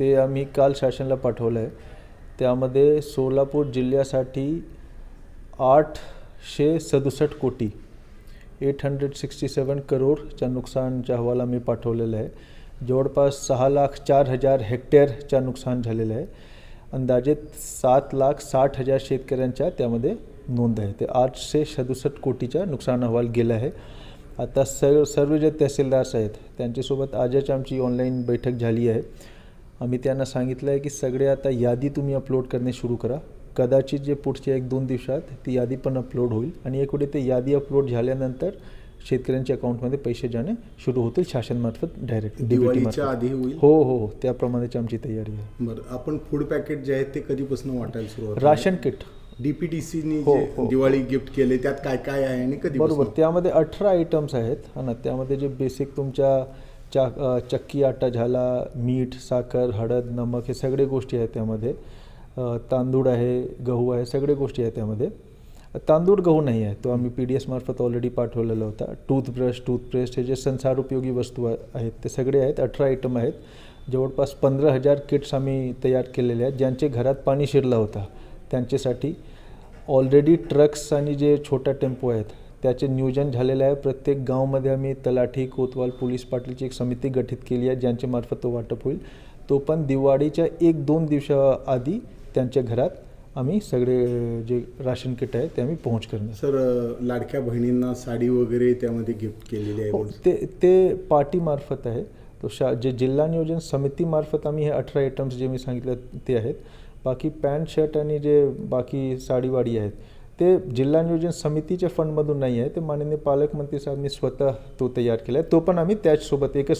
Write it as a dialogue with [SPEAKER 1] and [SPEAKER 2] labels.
[SPEAKER 1] ते आम्ही काल शासनाला पाठवलं आहे त्यामध्ये सोलापूर जिल्ह्यासाठी आठशे सदुसष्ट कोटी एट हंड्रेड सिक्स्टी सेवन करोडच्या नुकसानचा अहवाल आम्ही पाठवलेला आहे. जवळपास सहा लाख चार हजार हेक्टेअरच्या नुकसान झालेलं आहे. अंदाजे सात लाख साठ हजार शेतकऱ्यांच्या त्यामध्ये नोंद आहे. ते आठशे सदुसष्ट कोटीचा नुकसान अहवाल गेला आहे. आता सर्व सर्व जे तहसीलदार्स आहेत त्यांच्यासोबत आजच आमची ऑनलाईन बैठक झाली आहे. आम्ही त्यांना सांगितलं आहे की सगळे आता यादी तुम्ही अपलोड करणे सुरू करा. कदाचित जे पुढच्या एक दोन दिवसात ती यादी पण अपलोड होईल आणि एक वेळी ते यादी अपलोड झाल्यानंतर शेतकऱ्यांच्या अकाउंटमध्ये पैसे जाणे सुरू होतील शासनमार्फत डायरेक्ट
[SPEAKER 2] दिवाळीच्या आधी होईल?
[SPEAKER 1] हो हो हो. त्याप्रमाणेच आमची तयारी आहे.
[SPEAKER 2] बरं. आपण फूड पॅकेट जे आहेत ते कधीपासून वाटायला सुरुवात
[SPEAKER 1] राशन किट
[SPEAKER 2] डीपीटीसीनी
[SPEAKER 1] हो, हो.
[SPEAKER 2] दिवाळी गिफ्ट केले त्यात काय काय आहे आणि कधी
[SPEAKER 1] बरोबर. त्यामध्ये अठरा आयटम्स आहेत. हा ना त्यामध्ये जे बेसिक तुमच्या चा चक्की आटा झाला मीठ साखर हळद नमक हे सगळे गोष्टी आहेत त्यामध्ये. तांदूळ आहे गहू आहे सगळे गोष्टी आहेत त्यामध्ये. तांदूळ गहू नाही आहे. तो आम्ही पी डी एस मार्फत ऑलरेडी पाठवलेला होता. टूथब्रश टूथपेस्ट हे जे संसार उपयोगी वस्तू आहेत ते सगळे आहेत. अठरा आयटम आहेत. जवळपास पंधरा हजार किट्स आम्ही तयार केलेले आहेत. ज्यांचे घरात पाणी शिरला होता. त्यांच्यासाठी ऑलरेडी ट्रक्स आणि जे छोटा टेम्पो आहेत त्याचे नियोजन झालेलं आहे. प्रत्येक गावामध्ये आम्ही तलाठी कोतवाल पोलीस पाटीलची एक समिती गठीत केली आहे ज्यांच्या मार्फत तो वाटप होईल. तो पण दिवाळीच्या एक दोन दिवसाआधी त्यांच्या घरात आम्ही सगळे जे राशन किट आहे ते आम्ही पोहोच करणार.
[SPEAKER 2] सर लाडक्या बहिणींना साडी वगैरे त्यामध्ये गिफ्ट केलेली आहे
[SPEAKER 1] हो. ते ते पार्टीमार्फत आहे. तो शा जे जिल्हा नियोजन समितीमार्फत आम्ही हे अठरा आयटम्स जे मी सांगितलं ते आहेत. बाकी पॅन्ट शर्ट आणि जे बाकी साडीवाडी आहेत ते जिल्हा नियोजन समितीच्या फंडमधून नाही आहे. ते माननीय पालकमंत्री साहेबांनी स्वतः तो तयार केला आहे तो पण आम्ही त्याचसोबत एकच